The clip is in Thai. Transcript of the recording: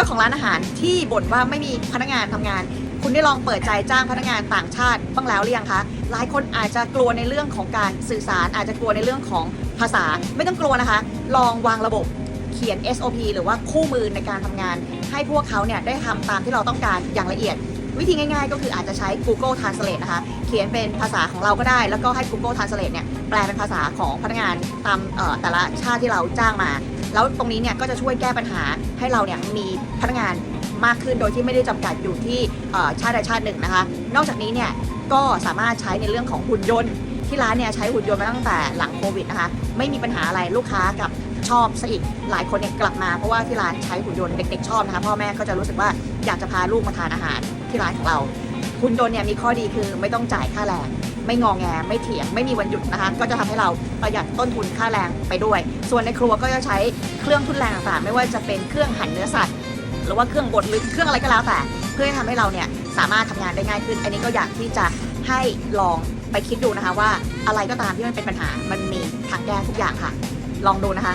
จ้าของร้านอาหารที่บ่นว่าไม่มีพนักงานทำงาน คุณได้ลองเปิดใจจ้างพนักงานต่างชาติบ้างแล้วหรือยังคะหลายคนอาจจะกลัวในเรื่องของการสื่อสาร อาจจะกลัวในเรื่องของภาษาไม่ต้องกลัวนะคะ ลองวางระบบเขียน SOP หรือว่าคู่มือในการทำงาน ให้พวกเขาเนี่ยได้ทำตามที่เราต้องการอย่างละเอียด วิธีง่ายๆ ก็คืออาจจะใช้ Google Translate นะคะ เขียนเป็นภาษาของเราก็ได้ แล้วก็ให้ Google Translate เนี่ยแปลเป็นภาษาของพนักงานตามแต่ละชาติที่เราจ้างมา แล้วตรงนี้เนี่ยก็จะช่วยแก้ปัญหาให้เราเนี่ยมีพนักงานมากขึ้นโดยที่ไม่ได้จำกัดอยู่ที่ชาติใดชาติหนึ่งนะคะ นอกจากนี้เนี่ยก็สามารถใช้ในเรื่องของหุ่นยนต์ที่ร้านเนี่ยใช้หุ่นยนต์มาตั้งแต่หลังโควิดนะคะไม่มีปัญหาอะไรลูกค้ากับชอบซะอีกหลายคนเนี่ยกลับมาเพราะว่าที่ร้านใช้หุ่นยนต์เด็กๆชอบนะคะพ่อแม่ก็จะรู้สึกว่าอยากจะพาลูกมาทานอาหารที่ร้านของเรา หุ่นยนต์เนี่ยมีข้อดีคือไม่ต้องจ่ายค่าแรง ไม่งองแงไม่เถียงไม่มีวันหยุดนะคะ ก็จะทำให้เราประหยัดต้นทุนค่าแรงไปด้วย ส่วนในครัวก็จะใช้เครื่องทุนแรงต่างๆ ไม่ว่าจะเป็นเครื่องหั่นเนื้อสัตว์ หรือว่าเครื่องบดหรือเครื่องอะไรก็แล้วแต่ เพื่อให้ทำให้เราเนี่ยสามารถทำงานได้ง่ายขึ้น อันนี้ก็อยากที่จะให้ลองไปคิดดูนะคะว่าอะไรก็ตามที่มันเป็นปัญหามันมีทางแก้ทุกอย่างค่ะ ลองดูนะคะ